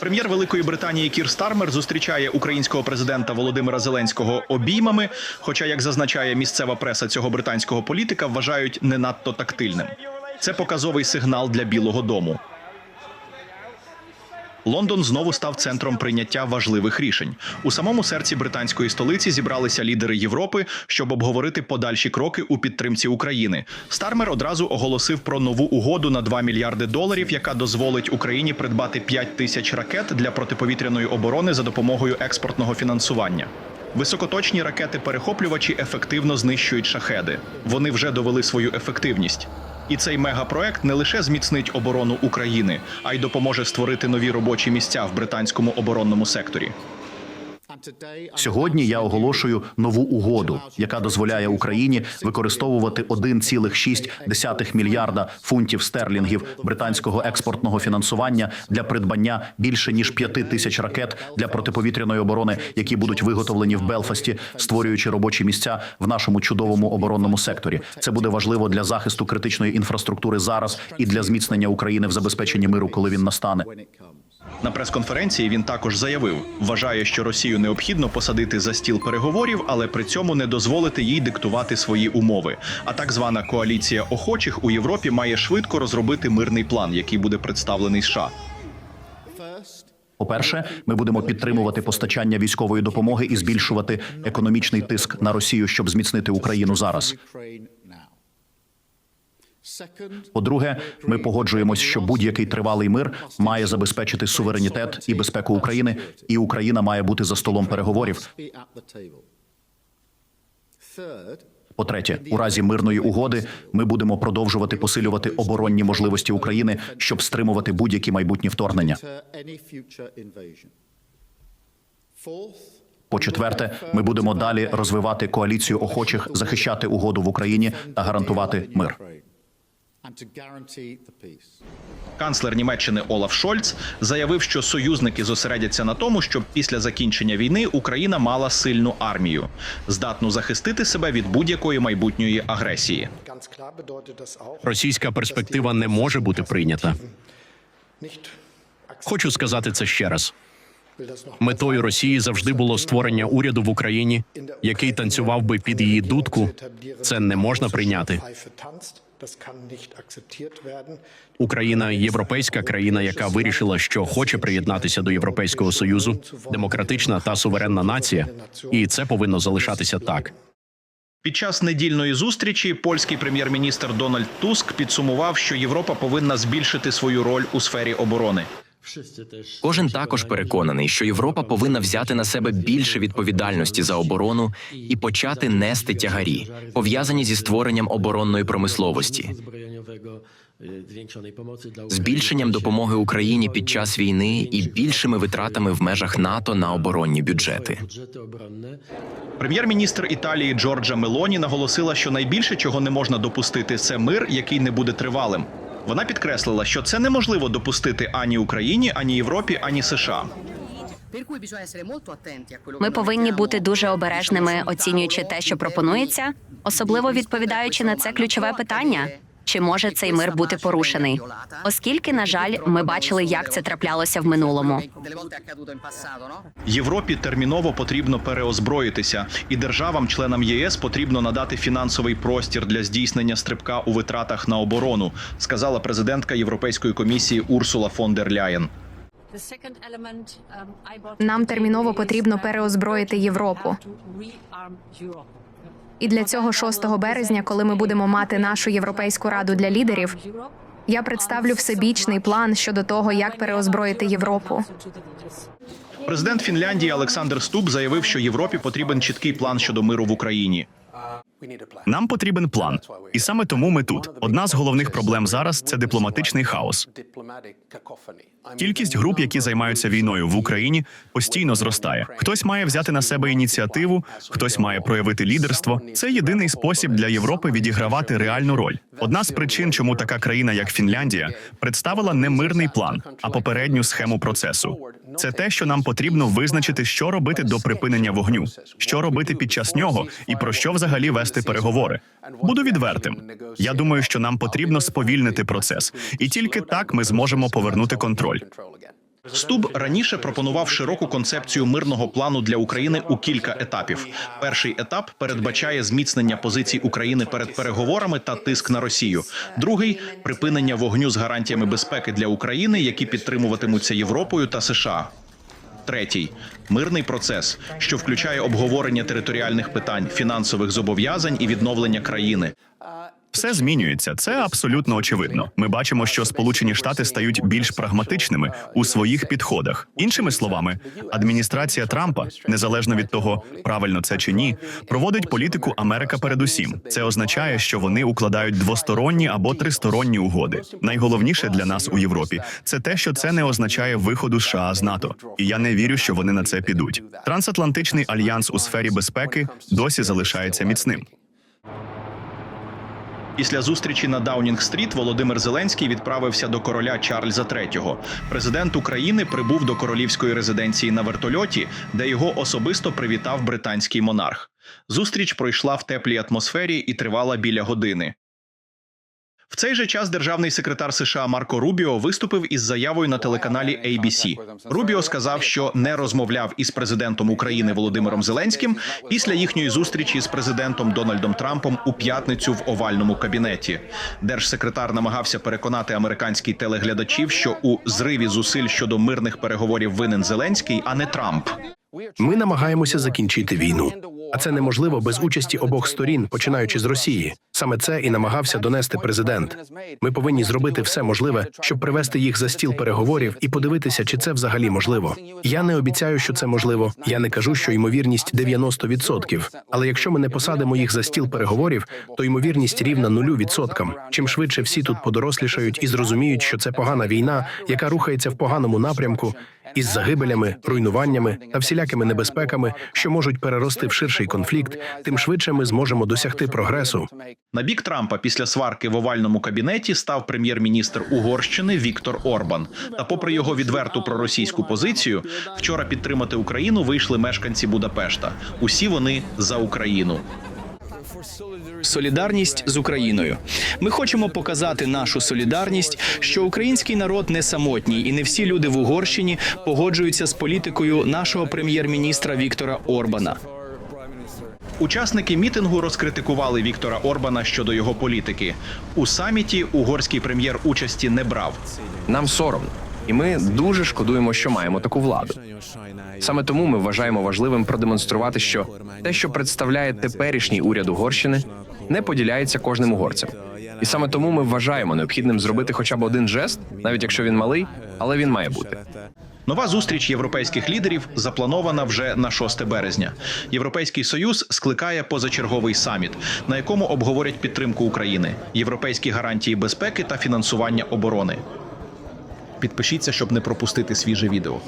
Прем'єр Великої Британії Кір Стармер зустрічає українського президента Володимира Зеленського обіймами. Хоча, як зазначає місцева преса цього британського політика, вважають не надто тактильним. Це показовий сигнал для Білого Дому. Лондон знову став центром прийняття важливих рішень. У самому серці британської столиці зібралися лідери Європи, щоб обговорити подальші кроки у підтримці України. Стармер одразу оголосив про нову угоду на 2 мільярди доларів, яка дозволить Україні придбати 5 тисяч ракет для протиповітряної оборони за допомогою експортного фінансування. Високоточні ракети-перехоплювачі ефективно знищують шахеди. Вони вже довели свою ефективність. І цей мегапроект не лише зміцнить оборону України, а й допоможе створити нові робочі місця в британському оборонному секторі. Сьогодні я оголошую нову угоду, яка дозволяє Україні використовувати 1,6 мільярда фунтів стерлінгів британського експортного фінансування для придбання більше ніж 5 тисяч ракет для протиповітряної оборони, які будуть виготовлені в Белфасті, створюючи робочі місця в нашому чудовому оборонному секторі. Це буде важливо для захисту критичної інфраструктури зараз і для зміцнення України в забезпеченні миру, коли він настане. На прес-конференції він також заявив, вважає, що Росію необхідно посадити за стіл переговорів, але при цьому не дозволити їй диктувати свої умови. А так звана коаліція охочих у Європі має швидко розробити мирний план, який буде представлений США. По-перше, ми будемо підтримувати постачання військової допомоги і збільшувати економічний тиск на Росію, щоб зміцнити Україну зараз. По-друге, ми погоджуємось, що будь-який тривалий мир має забезпечити суверенітет і безпеку України, і Україна має бути за столом переговорів. По-третє, у разі мирної угоди ми будемо продовжувати посилювати оборонні можливості України, щоб стримувати будь-які майбутні вторгнення. По-четверте, ми будемо далі розвивати коаліцію охочих захищати угоду в Україні та гарантувати мир. Канцлер Німеччини Олаф Шольц заявив, що союзники зосередяться на тому, щоб після закінчення війни Україна мала сильну армію, здатну захистити себе від будь-якої майбутньої агресії. Російська перспектива не може бути прийнята. Хочу сказати це ще раз. Метою Росії завжди було створення уряду в Україні, який танцював би під її дудку. Це не можна прийняти. Україна європейська країна, яка вирішила, що хоче приєднатися до Європейського союзу, демократична та суверенна нація, і це повинно залишатися так. Під час недільної зустрічі польський прем'єр-міністр Дональд Туск підсумував, що Європа повинна збільшити свою роль у сфері оборони. Кожен також переконаний, що Європа повинна взяти на себе більше відповідальності за оборону і почати нести тягарі, пов'язані зі створенням оборонної промисловості, збільшенням допомоги Україні під час війни і більшими витратами в межах НАТО на оборонні бюджети. Прем'єр-міністр Італії Джорджа Мелоні наголосила, що найбільше чого не можна допустити, це мир, який не буде тривалим. Вона підкреслила, що це неможливо допустити ані Україні, ані Європі, ані США. Ми повинні бути дуже обережними, оцінюючи те, що пропонується, особливо відповідаючи на це ключове питання. Чи може цей мир бути порушений? Оскільки, на жаль, ми бачили, як це траплялося в минулому. Європі терміново потрібно переозброїтися, і державам-членам єС потрібно надати фінансовий простір для здійснення стрибка у витратах на оборону, сказала президентка Європейської комісії Урсула фон дер Ляєн. Нам терміново потрібно переозброїти Європу. І для цього 6 березня, коли ми будемо мати нашу європейську раду для лідерів, я представлю всебічний план щодо того, як переозброїти Європу. Президент Фінляндії Олександр Стуб заявив, що Європі потрібен чіткий план щодо миру в Україні. Нам потрібен план, і саме тому ми тут. Одна з головних проблем зараз це дипломатичний хаос. Кількість груп, які займаються війною в Україні, постійно зростає. Хтось має взяти на себе ініціативу, хтось має проявити лідерство. Це єдиний спосіб для Європи відігравати реальну роль. Одна з причин, чому така країна, як Фінляндія, представила не мирний план, а попередню схему процесу. Це те, що нам потрібно визначити, що робити до припинення вогню, що робити під час нього, і про що взагалі вести переговори. Буду відвертим. Я думаю, що нам потрібно сповільнити процес, і тільки так ми зможемо повернути контроль. Стуб раніше пропонував широку концепцію мирного плану для України у кілька етапів. Перший етап передбачає зміцнення позицій України перед переговорами та тиск на Росію. Другий припинення вогню з гарантіями безпеки для України, які підтримуватимуться Європою та США. Третій мирний процес, що включає обговорення територіальних питань, фінансових зобов'язань і відновлення країни. Все змінюється. Це абсолютно очевидно. Ми бачимо, що Сполучені Штати стають більш прагматичними у своїх підходах. Іншими словами, адміністрація Трампа, незалежно від того, правильно це чи ні, проводить політику Америка передусім. Це означає, що вони укладають двосторонні або тристоронні угоди. Найголовніше для нас у Європі це те, що це не означає виходу США з НАТО. І я не вірю, що вони на це підуть. Трансатлантичний альянс у сфері безпеки досі залишається міцним. Після зустрічі на Даунінг-стріт Володимир Зеленський відправився до короля Чарльза III. Президент України прибув до королівської резиденції на вертольоті, де його особисто привітав британський монарх. Зустріч пройшла в теплій атмосфері і тривала біля години. В цей же час державний секретар США Марко Рубіо виступив із заявою на телеканалі ABC. Рубіо сказав, що не розмовляв із президентом України Володимиром Зеленським після їхньої зустрічі з президентом Дональдом Трампом у п'ятницю в овальному кабінеті. Держсекретар намагався переконати американських телеглядачів, що у зриві зусиль щодо мирних переговорів винен Зеленський, а не Трамп. Ми намагаємося закінчити війну, а це неможливо без участі обох сторін, починаючи з Росії. Саме це і намагався донести президент. Ми повинні зробити все можливе, щоб привести їх за стіл переговорів і подивитися, чи це взагалі можливо. Я не обіцяю, що це можливо. Я не кажу, що ймовірність 90%. Але якщо ми не посадимо їх за стіл переговорів, то ймовірність рівна нулю відсоткам. Чим швидше всі тут подорослішають і зрозуміють, що це погана війна, яка рухається в поганому напрямку. Із загибелями, руйнуваннями та всілякими небезпеками, що можуть перерости в ширший конфлікт, тим швидше ми зможемо досягти прогресу. На бік Трампа після сварки в овальному кабінеті став прем'єр-міністр Угорщини Віктор Орбан. Та, попри його відверту проросійську позицію, вчора підтримати Україну вийшли мешканці Будапешта. Усі вони за Україну. солідарність з Україною. Ми хочемо показати нашу солідарність, що український народ не самотній, і не всі люди в Угорщині погоджуються з політикою нашого прем'єр-міністра Віктора Орбана. Учасники мітингу розкритикували Віктора Орбана щодо його політики. У саміті угорський прем'єр участі не брав. Нам соромно, і ми дуже шкодуємо, що маємо таку владу. Саме тому ми вважаємо важливим продемонструвати, що те, що представляє теперішній уряд Угорщини, не поділяється кожним угорцем. І саме тому ми вважаємо необхідним зробити хоча б один жест, навіть якщо він малий, але він має бути. Нова зустріч європейських лідерів запланована вже на 6 березня. Європейський союз скликає позачерговий саміт, на якому обговорять підтримку України, європейські гарантії безпеки та фінансування оборони. Підпишіться, щоб не пропустити свіже відео.